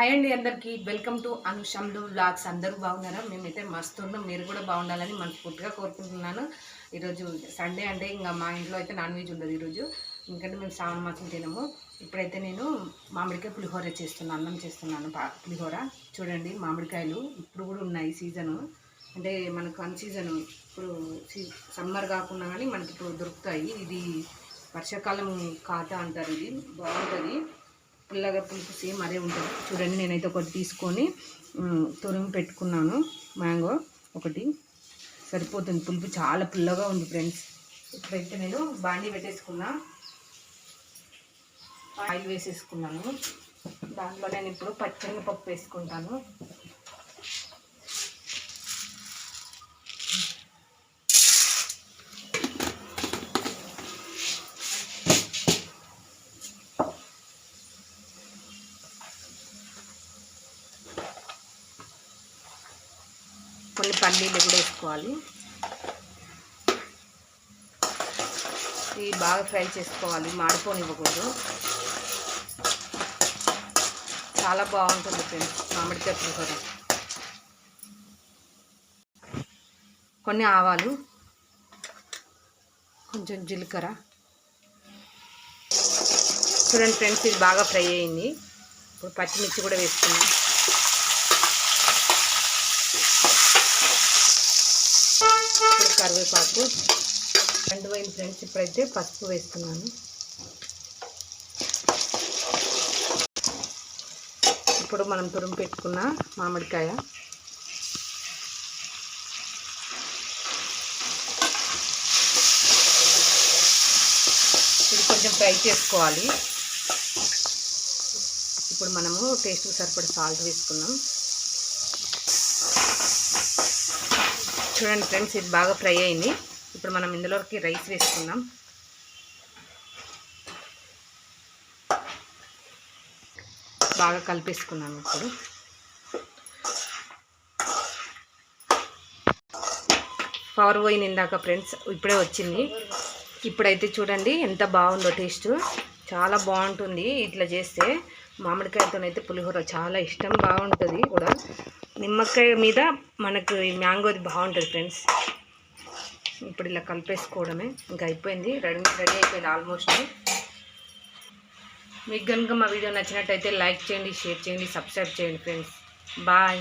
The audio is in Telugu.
హాయ్ అండి అందరికీ. వెల్కమ్ టు అనుషంలు బ్లాగ్స్ అందరూ బాగున్నారా? మేమైతే మస్తు ఉన్నాం. మీరు కూడా బాగుండాలని మనస్ఫూర్తిగా కోరుకుంటున్నాను. ఈరోజు సండే అంటే ఇంకా మా ఇంట్లో అయితే నాన్ వెజ్ ఉండదు ఈరోజు. ఎందుకంటే మేము శ్రావణ మాసం తినము. ఇప్పుడైతే నేను మామిడికాయ పులిహోర చేస్తున్నాను. అన్నం చేస్తున్నాను. పులిహోర. చూడండి మామిడికాయలు ఇప్పుడు కూడా ఉన్నాయి సీజను. అంటే మనకు అన్ సీజన్. ఇప్పుడు సమ్మర్ కాకుండా కానీ మనకి ఇప్పుడు దొరుకుతాయి. ఇది వర్షాకాలం కాత అంటారు ఇది. బాగుంటుంది. పుల్లగా పులుపు సేమ్ అదే ఉంటుంది. చూడండి నేనైతే ఒకటి తీసుకొని మ్, తురిమి పెట్టుకున్నాను. మ్యాంగో ఒకటి. సరిపోతుంది పులుపు. చాలా పుల్లగా ఉంది ఫ్రెండ్స్. ఇప్పుడైతే నేను బాండీ పెట్టేసుకున్నా. ఆయిల్ వేసేసుకున్నాను. దాంట్లో నేను ఇప్పుడు పచ్చనిపప్పు వేసుకుంటాను. కొన్ని పల్లీలు కూడా వేసుకోవాలి. ఇవి బాగా ఫ్రై చేసుకోవాలి మాడిపోనివ్వకూడదు. చాలా బాగుంటుంది ఫ్రెండ్స్ మామిడికాయ పులిహోర కొన్ని ఆవాలు కొంచెం జీలకర్ర. చూడండి ఫ్రెండ్స్ ఇది బాగా ఫ్రై అయింది. ఇప్పుడు పచ్చిమిర్చి కూడా వేసుకున్నాం కరివేపాకు రెండు వైపు ఫ్రెండ్స్ ఇప్పుడైతే పసుపు వేస్తున్నాను. ఇప్పుడు మనం తురుము పెట్టుకున్న మామిడికాయ. ఇది కొంచెం ఫ్రై చేసుకోవాలి. ఇప్పుడు మనము టేస్ట్కి సరిపడ సాల్ట్ వేసుకున్నాం చూడండి ఫ్రెండ్స్ ఇది బాగా ఫ్రై అయింది. ఇప్పుడు మనం ఇందులోకి రైస్ వేసుకుందాం. బాగా కలిపేసుకున్నాను ఇప్పుడు. పవర్ పోయింది ఇందాక ఫ్రెండ్స్ ఇప్పుడే వచ్చింది. ఇప్పుడైతే చూడండి ఎంత బాగుందో టేస్ట్. చాలా బాగుంటుంది ఇట్లా చేస్తే. మామిడికాయతోనైతే పులిహోర చాలా ఇష్టం బాగుంటుంది కూడా. నిమ్మకాయ మీద మనకు ఈ మ్యాంగోది బాగుంటుంది ఫ్రెండ్స్. ఇప్పుడు ఇలా కలిపేసుకోవడమే. ఇంకా అయిపోయింది. రెడీ రెడీ అయిపోయింది ఆల్మోస్ట్. మీకు కనుక మా వీడియో నచ్చినట్టయితే లైక్ చేయండి షేర్ చేయండి సబ్స్క్రైబ్ చేయండి ఫ్రెండ్స్. బాయ్.